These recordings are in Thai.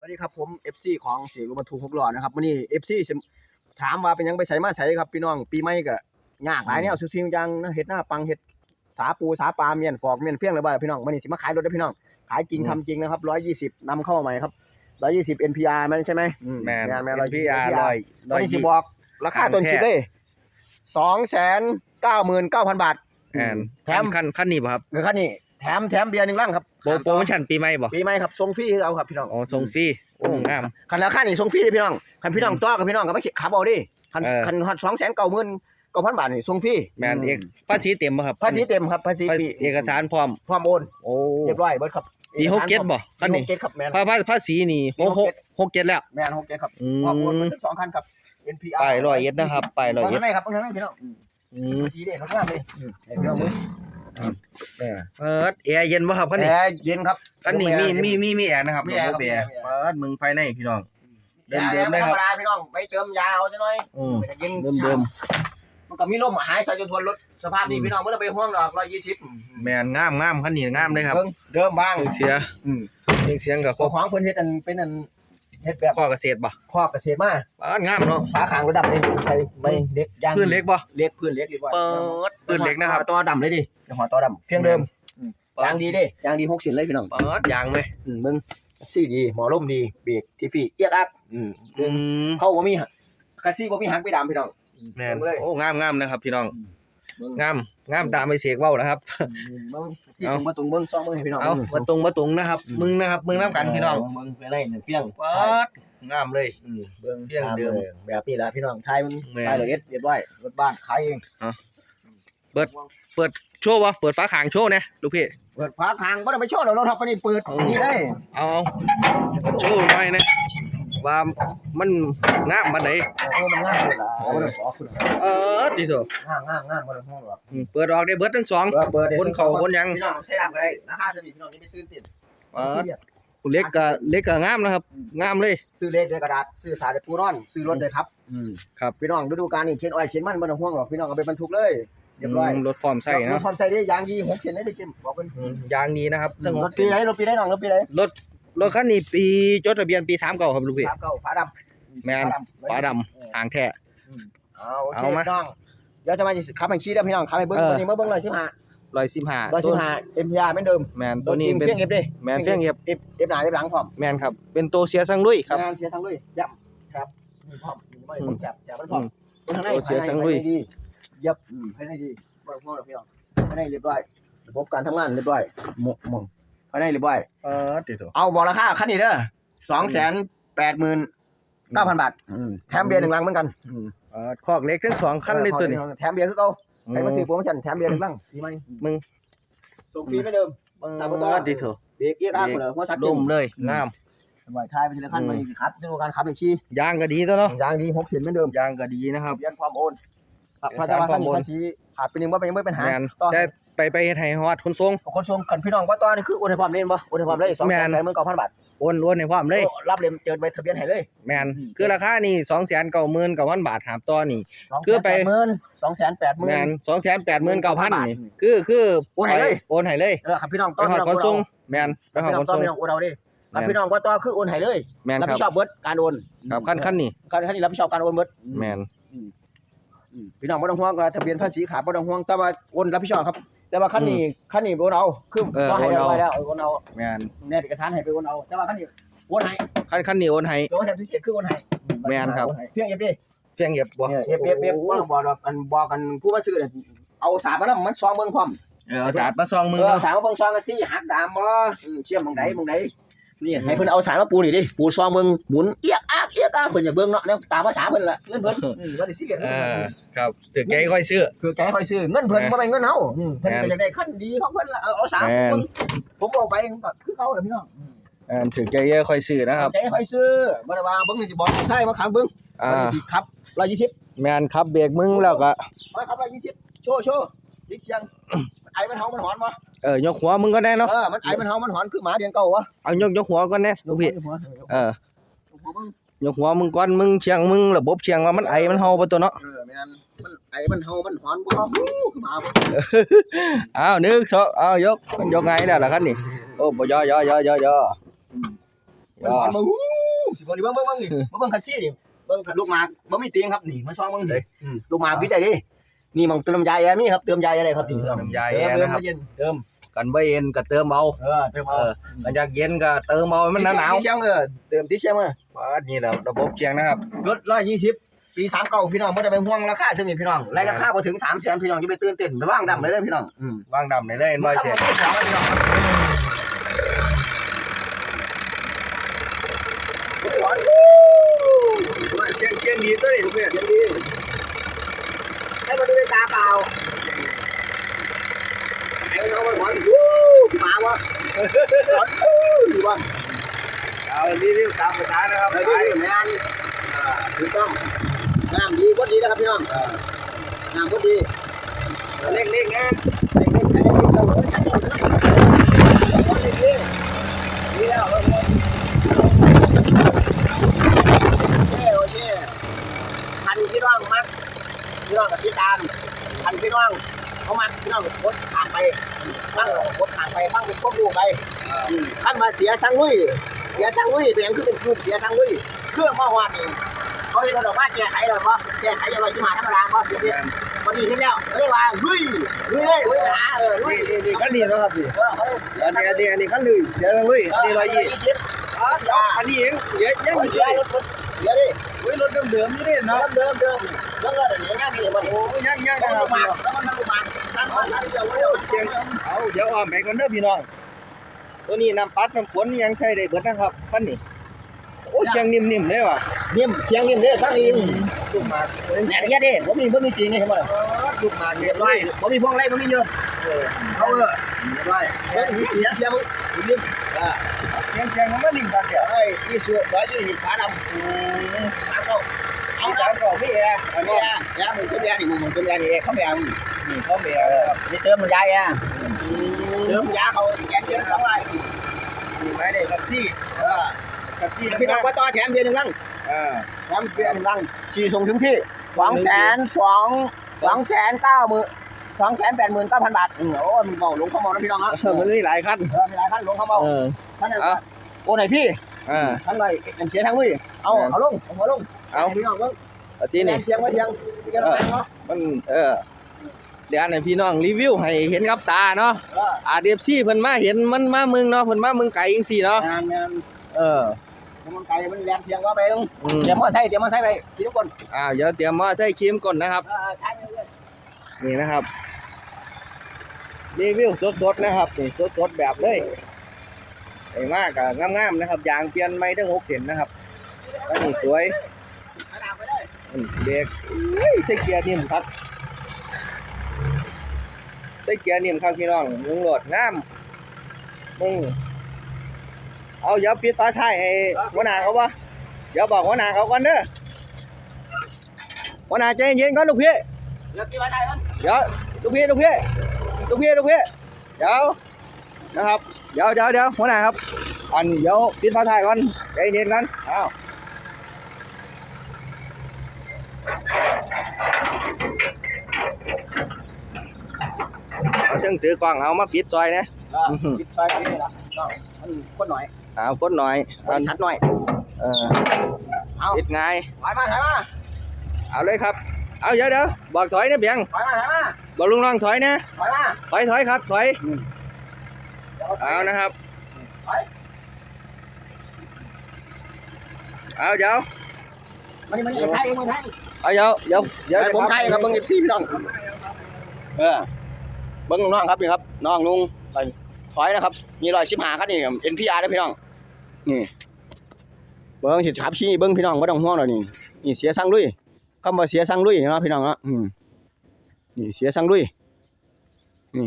สวัสดีครับผม FC ของเสียรถบรรทุกหกล้อนะครับวันนี้ FC สิถามว่าเป็นหยังไปใส่มาใส่ครับพี่น้องปีใหม่ก็ยากหลายแนวซิ่งๆจังนะเฮ็ดหน้าปังเฮ็ดสาปูสาปลาเมียนฟอกเมียนเฟี้ยงเลยบ่าพี่น้องวันนี้สิมาขายรถได้อพี่น้องขายจริงอืมทำจริงนะครับ120นำเข้ามาใหม่ครับ120 NPR มันใช่ไหมอืแมนแม่นพี่อา120ร์ร้อยวันนี้สิบอกราคาต้นชิปเลย299,000บาทแมนแถมขั้นขั้นนี้ป่ะครับเงินคันนี้ แถมแถมเบียร์หนึ่งลังครับโปรโปรโมชั่นปีใหม่บ่ปีใหม่ครับส่งฟรีคือเอาครับพี่น้องอ๋อส่งฟรีโอ้งามคันราคานี่ส่งฟรีเลยพี่น้องคันพี่น้องต่อกับพี่น้องก็ไม่ขับเอาดิคันเออคันฮอดสองแสนเก้าหมื่นเก้าพันบาทนี่ส่งฟรีแมนเอกภาษีเต็มป่ะครับภาษีเต็มครับภาษีภาปีเอกสารพร้อมพร้อมโอนโอ้เรียบร้อยเบิดครับปีหกเจ็ดบ่คันปีหนี้กเจ็ดครับแมนภาภาภาษีนี่ปีหกหหกกเจ็ดหกเจ็ดแล้วแมนหกเจ็ดครับอืพร้อมโอนมมันทั้งสองคันครับ NPR ป้ายร้อยเอ็ดนะครับป้ายร้อยเอ็ดข้างในครับข้างในพี่น้องอืมเมื่อกี้เด็รถงามเลยอืมเดี๋ยวมือ เออเปิดแอร์เย็นป่ะครับคันนี้แอร์เย็นครับคันนี้มีมีมีมีแอร์นะครับมีแอร์ครับระบบแอร์มีแอร์เปิดมึงภายในพี่น้องเดิมๆแอร์ได้ครับธรรมดาพี่น้องไม่เติมยาวจะหน่อยอืมเย็นเดิมเดิมมันก็มีลมหายใจจนทวนรถสภาพนี้อืมพี่น้องไม่ต้องไปห่วงหรอกร้อยยี่สิบแมนงามงามคันนี้งามเลยครับเบิ่งเดิมบ้างเสียงเสียอืมเสียงเสียงกับของของเพิ่นเฮ็ดอันเป็นอันเฮ็ดแบบข้อเกษตรป่ะครอบเกษตรมาเปิดงามเนาะฝาขางระดับนี้ใส่ใบเล็กยางพื้นเล็กป่ะเล็กพื้นเล็กดีกว่าเปิดปืนเล็กนะครับต่อดำเลยดิเดี๋ยวหัวต่อดำเฟียงเดิมเปิดยางดีเด้ยางดี60เลยพี่น้องเปิดยางไหมอืมมึงซี่ดีหมอลมดีเบรกทีฟี่เอียกอักอืมอืมเข้าบ่มีหักคาซี่บ่มีหักไปดำพี่น้องแม่นเบิ่งเลยโอ้งามงามนะครับพี่น้องเบิ่ งงามงามตามไปเสกเว้านะครับเบิ่งซี่เอาตรงมาตรงเบิ่งซ่องเบิ่งให้พี่น้องเอามาตรงมาตรงนะครับ มึงนะครับ มึงน้ำกันพี่น้องเบิ่งไปเลยหนึ่งเฟียงเปิดงามเลยอืมเบิ่งเฟี้ยงเดิมตาลยแบบนี้ล่ะพี่น้องทายมันแม่นไปเลยเอ็ดเรียบร้อยรถบ้านขายเองเปิดโชว์วะเปิดฝาขางโชว์เนี่ยลูกพี่เปิดฝาทางบ่ได้ไปโชว์ดอกรถครับอันนี้เปิดเอานี่ได้เอาเอาโชว์หน่อยนะ ว่ามันงามบันไดโอ้มันง่ายเลยล่ะเอาบ่ได้ขอคุณเออดีสุดง่ายง่ายง่ายบ่ได้ห้องหรอกเปิดออกได้เบิดทั้งสอง เปิดเปิดได้คนเขาคนยังพี่น้องใช้ดำก็ได้ราคาสนิทพี่น้องนี่ไม่ตื่นเต้นเปิดเล็กกับเล็กกับงามนะครับ งามเลย ซื้อเลขได้กระดาษ ซื้อสายได้ปูนอน ซื้อรถได้ครับ อืมครับ พี่น้องฤดูกาลนี้เข็นอ้อยเข็นมันบ่ต้องห่วงหรอกพี่น้องเอาไปบรรทุกเลยเรียบร้อยอืมรถพร้อมใส่รนะถความใส่ได้ยางยี6เส้นเลยได้เก็บบอกเพิ่นอืมยางดีนะครับทั้งหรกถปีไหนรถปีไหนน้องรถปีไหนรถ รถคันนี้ปีจดทะเบียนปีสามเก่าครับลูกพี่ฝาเก่าฝาดำแม่นฝาดำฟ้าดำหางแท้ เอาโอเคเอามาพี่น้องเดี๋ยวจะมาขับให้ชี้เด้อพี่น้องขับให้เบิ้งเออตัวนี้มาเบิ้งเลยสิบห้าร้อยสิบห้าร้อยสิบห้า MPR เหมือนเดิมแมนตัวนี้จริงเป็น เฟี้ยงเอฟดิแมนเฟี้ยงเอฟ เอฟเอฟหน้าเอฟหลังพร้อมแมนครับ เป็นตัวเสียสังลุยครับ งานเสียทั้งเลยยับครับนี่พร้อมนี่ไม่ผมแคบแคบมันพร้อมอืมคนข้างในโอ้เสียทั้งลุย ภาในดียับอืมภายในดีบ่ต้องห่วงหรอกพี่น้องภายในเรียบร้อยระบบการทำงานเรียบร้อยหมกหมอง ภายในเรียบร้อยเออติดตัวเอาบอกราคาคันนี้เด้อสองแสนแปดหมื่นเก้าพันบาทอืมแถมเบียร์หนึ่งลังเหมือนกันอืมเออคอกเล็กทั้งสองคันเลยตัวนี้แถมเบียร์คือเก่าใครมาซื้อโปรโมชั่นแถมเบียร์หนึ่งลังดีไหมมึงส่งฟรีเหมือนเดิมเอตามบ่ต้องอติดตัวเบรกเอียดอ้างหมดเลยหัวซักล่มเลยงามสบายท้ายไปทีละขั้นอืมมาอีกครับดูการขับอีกทียางก็ดีตัวเนาะยางดีหกเสียนเหมือนเดิมยางก็ดีนะครับเรียนความโอนเอก พระสารเจ้าว่าควาท่ามนโอนภาษีขาดไปหนึ่งว่าไปยังไม่เป็นหาแมนต่อแต่ไปไปเฮ็ดให้ฮอดคนทรงคนชมกันพี่น้องว่าตอนนี้คือโอนให้ความเล่นบ่โอนให้ความเลยสองแม่แสนนแปดหมื่นเก้าพันบาทโอนโอนให้พร้อมเลยโอ้รับเล่มเจิดใบทะเบียนให้เลยแมนคือราคานี่สองแสนเก้าหมื่นเก้าพันบาทหามต่อนี่สองคือไปแสนแปดหมื่นสองแสนแปดหมื่แมนนสองแสนแปดหมื่นเก้าพันบาทนี่คือคือโอนให้เลยโอนให้เลยเออครับพี่น้องไปต้อนหอดพี่น้องขนโอนส่งเอาแมนไปหอดพี่น้ของนต้อนส่งพี่น้องโอนเอาดิครับแม่นพี่น้องว่าต่อคือโอนให้เลยแมนรับครัผิบดชอบเบิดการโอนครับขั้นขั้นนี่ขั้นขั้นนี้รับผิดชอบการโอนเบิดแมน อืม พี่น้องบ่ต้องห่วงว่าทะเบียนภาษีขาดบ่ต้องห่วงแต่ว่าโอนรับผิดชอบครับ แต่ว่าคันนี้คันนี้โอนเอาคือเออก็ให้โอนเรียเอาบร้อยแล้วโอนเอาแมนแนบเอกสารให้ไปโอนเอาแต่ว่าคันนี้โอนให้ขั้นขั้นนี่โอนให้โอนให้พิเศษคือโอนให้แม่นครับโอให้เพียงเอฟดิเฟียงเก็บบ่เอฟเอฟเอฟบ่ต้องบอกดอกอันบอกกันผู้มาซื้อเนี่ยเอาสาบมานํมันซองเบิ่งพร้อม เออเอาสาดมาซองเอมืออเนาะสามาเบิ่งซองกันสิหักดามบ่อืมเชื่อมหม่องใดหม่องใดนี่ให้เพิ่นเอาสารมาปูนี่ดิปูซองเบิ่งหมุนเอียก อากเอียกอากเพิ่นอย่าเบิ่งเนาะแนวตามภาษาเพิ่นล่ะเงินเพิ่นอืมบ่ได้สิเรียสเออครับถือแกค่อยซื้อ คือแกค่อยซื้อเงินเพิ่นแม่นบ่แม่นเงินเฮาอืมเพิ่นแม่ก็นอยากได้ขั้นดีของเพิ่นล่ะเอาเอาสามแม่นเบิ่งผมบอกไปผมก็คือเขาแหละพี่น้องอืมเออถือแกค่อยซื้อนะครับ แกค่อยซื้อบ่ได้ว่าเบิ่งนี่สิบอกใช่มาขังเบิ่งอ่าบ่ได้สิครับ120 แมนครับเบรกมึงแล้วก็มาครับ120โชว์โชว์ดิกเสียง มันไอมันเฮามันหอนบ่เออยกหัวมึงก็ได้เนาะเออมันไอมันเฮามันหอนคือหมาเดือนเก่าวะเอายกยกหัวก่อนแน่ลูกพี่หัวเออหัวเบิ่ง ยกหัวมึงก่อนมึงเชียงมึงระบบเชียงว่ามันไอมันเฮาบ่ตัวเนาะเออแม่นมันไอมันเฮามันหอนบ่ฮู้คือหมาบ่อ้าวหนึ่งสองอ้าวยกมันยกไงแล้วล่ะครับนี่โอ้บ่ย่อย่อย่อย่อย่อเบิ่งก่อนเบิ่งอู้สิเบิ่งดิเบิ่งเบิ่งเบิ่งนี่มาเบิ่งคันซี่นี่เบิ่งลูกหมากบ่มีเตียงครับนี่มาซองเบิ่งนี่อืมลูกหมากวิดได้ดินี่มองเติมยาแอร์มีครับเติมยาแอร์ได้ครับนี่เติมยาแอร์เติมนะครับเย็นเติม กันบ่เย็นก็เติมเบาเออเติมเอเอาอกันอยากเย็นก็เติมเบาให้มันหนาวที่เชียงเออเติมที่เชียงมาๆปาดนี่แหละระบบเชียงนะครับรถ120ปี39พี่น้องบ่ได้ไปห่วงราคาซื่อนี่พี่น้องรายราคาบ่ถึง3แสนพี่น้องอย่าไปตื่นเต้นไปวางดำเลยเด้อพี่น้องอืมวางดำได้เลยเห็นบ่เสียสองพี่น้องครับเชียงเชียงดีตัวนี้ทุกเพื่อนเย็นดีให้มาดูด้วยตาเปล่า ไอ้น้องมันหวานวู้มาวะหวานวู้ดีวะเอารีวิวตามภาษานะครับเฮ้ยดีงานถูกต้องงามดีก็ดีนะครับพี่น้องงามก็ดีเล็กเล็กๆนะไอ้เล็กไอ้เล็กเราเออจัดการนะดีดีแล้วโอเคโอเคพันพี่น้องมัดพี่น้องกับพี่ตามพันพี่น้องเขามัดพี่น้องกดผ่านไปบ้างกดผ่านไปบ้างเป็นพว กลูกไปขั้นมาเสียช่างลุยเสียช่างลุยเป็นอย่างคือเป็นสูตรเสียช่างลุยเครื่องมอวานนี่เขาเห็นเราดอกว่าแก้ไขเลยเพราะแก้ไขยังไงสิมาธรรมดาเพราะเสียดีวันนี้เห็นแล้วเรียกว่าลุยลุยเลยลุยหาเออลุยนี่นี่ขั้นนี้นะครับพี่เออเขาเสียอันช่างนี้ลุอัยนนี้อันนี้ขั้นลุยเดี๋ยวลุยอันนี้ร้อยยี่สิบอ๋อเดี๋ยวอันนี้เองเดี๋ยวยังเฮ้มียเดี๋ยวรถเดี๋ยวดิเฮ้ยรถเดิมๆนี่เด้เดิเนาะมเดิมเดิมแล้วก็เดี๋ยวนี้ง่ายดีมันโอ้ยยังยังต้นะองครัมาบแล้วมันต้องมาสั้นมาสั้นเดียวเดียวเสียงเอาเดี๋ยวอ้อมไปก่อนเด้อพี่น้อง ตัวนี้น้ำปัดน้ำฝนยังใช้ได้เบิดนะครับปั้นนี่โอ้เชียงนิ่มๆเลยว่ะนิ่มเสียงนิ่มเนี่ยฟังนิ่มลูกหมากแหน่เนี่ยดิผมมีผมมีจริงไงเห็นไหมลูกหมากเรีเรียยบบร้ร้ออยยผมมีพวงไรผมมีเยอะเออเขาเออเรียบร้อยเฮ้ยมีเสียงเสียงมึงนิ่มอ่าเชียงเชียงมันไม่นิ่มกันเดี๋ยวไอ้ยี่สิบร้อยยี่สิบขาดำอืมขาเขาเอาเอาจาจานนก่อนพี่แอร์เอาเนี่ยยามึงต้นยาดิมึงมึงต้นยาดิเขาไม่เอานี่เขาเมียครับนี่เติมมันยาอะเติมยาเขาแกนเดือนสองร้อยมี ไม้ได้กับซี่เออกับซี่พี่น้องว่าต่อแถมเดือนหนึ่งลังอ่าแถมเดือนหนึ่งลังชีส่งถึงที่สองแสนสองสองแสนเก้าหมื่นสองแสนแปดหมื่นเก้าพันบาทอืมโอ้มึงเบาลงเขาเมานะพี่น้องอะมันมีหลายขั้นเออมีหลายท่านลงเขาเมาเออท่านไหนเอาโอ้ไหนพี่อ่าท่านไหนเป็นเสียทางลุยเอาเอาลงเอาหัวลงเอาพี่น้องเบิ่งเอาที่นี่เทียงมาเทียงเทียงมาเนาะมันเออ เดี๋ยวให้พี่น้องรีวิวให้เห็นกับตาเนาะเอออาเดฟซี่เพิ่นมาเห็นมันมาเมืองเนาะเพิ่นมาเมืองไกลจังซี่เนาะงานงานเออมันไกลมันแรงเทียงก็ไปลงอืมเตรียมมอไซค์เตรียมมอไซค์ไปทีทุกคนอ้าวเดี๋ยวเตรียมมาใส่ครีมก่อนนะครับเออใช้เลยนี่นะครับรีวิวสดๆนะครับนี่สดๆแบบเลยไอ้มากอะงามๆนะครับยางเปลี่ยนไม่ทั้งหกเส้นนะครับอันนี้สวยขนาดไปเลยอืมเด็กเฮ้ยใส่เกียร์นิ่มครับ ใส่เกียร์นิ่มครับพี่น้องมึงโหลดงามมึงเอาเดี๋ยวปิดฝาท้ายให้หัวหน้าเขาปะเดี๋ยวบอกหัวหน้าเขาก่อนเด้อหัวหน้าใจเย็นก่อนลูกพี่เดี๋ยวกี่วันได้กันเดี๋ยวลูกพี่ลูกพี่ลูกพี่ลูกพี่เดี๋ยวนะครับ เดี๋ยวเดี๋ยวเดี๋ยวหัวหน้าครับอันเดี๋ยวปิดฝาท้ายก่อนใจเย็นกันอ้าว เอาจังถือกล้องเอามาปิดซอยนะปิดไฟนี่ละมันคนหน่อยเอากดหน่อยบริษัทหน่อยเออเอาปิดง่ายถอยมาถอยมาเอาเลยครับ เอาเดี๋ยวเดี๋ยวบอกถอยนะเบียงถอยมาถอยมาบอกลุงน้องถอยนะถอยมาถอยถอยครับถอยเอานะครับถอยเอาเดี๋ยวมันมันไทยมันไทยเอาเดี๋ยวเดี๋ยวเดี๋ยวผมไทยครับเบิ้งเอฟซีพี่น้องเออ เบิ้งน้องครับนี่ครับน้องลุงถอยนะครับนี่รอยชิบหาครับนี่เอ็นพีอาร์ได้พี่น้องนี่เบิ้งสิขับชี้เบิ้งพี่น้องไม่ต้องห่วงหรอกนี่นี่เสียสังลุยคำว่าเสียสังลุยเนาะพี่น้องเนาะอืมนี่เสียสังลุยนี่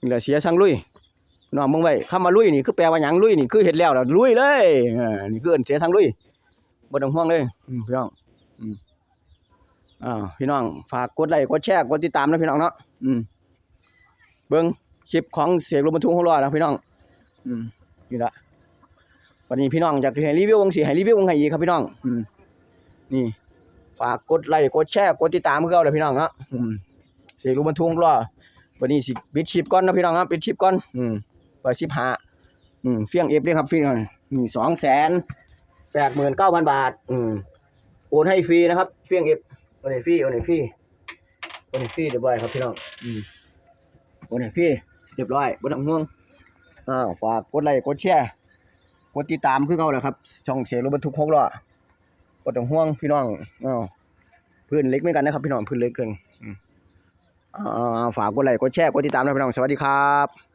นี่แหละเสียสังลุยน้องเบิ่งไว้คำว่าลุยนี่คือแปลว่าหยังลุยนี่คือเห็ดแล้วแล้วลุยเลยเออนี่คือเอิ้นเสียสังลุยบ่ต้องห่วงเลยอืมพี่น้องอืมอ้าวพี่น้องฝากกดไลค์กดแชร์กดติดตามนะพี่น้องเนาะอืม เบิ่งคลิปของเสียงรถบรรทุกของเรานะพี่น้อง อืมนี่ละวันนี้พี่น้องอยากให้รีวิววงสีให้รีวิววงให้อีกครับพี่น้อง อืมนี่ฝากกดไลค์กดแชร์กดติดตามเพื่อเราเลยพี่น้องเนาะอืมเสียงรถบรรทุกของเราวันนี้สิปิดชิปก่อนนะพี่น้องครับปิดชิปก่อน อืมร้อยสิบห้าอืมเฟี้ยงเอฟด้วยครับพี่น้องนี่สองแสนแปดหมื่นเก้าพันบาท อืมโอนให้ฟรีนะครับ เฟี้ยงเอฟโอนให้ฟรีโอนให้ฟรีโอนให้ฟรีเรียบร้อยครับพี่น้อง อืม โอนให้ฟรีเรียบร้อยบ่ต้องห่วงอ่าฝากกดไลค์กดแชร์กดติดตามคือเขาแหละครับ ช่องเสียงรถบรรทุกหกล้อบ่ต้องห่วงพี่น้องอ้าวพื้นเล็กเหมือนกันนะครับพี่น้องพื้นเล็กเกินอ่าฝากกดไลค์กดแชร์กดติดตามนะพี่น้องสวัสดีครับ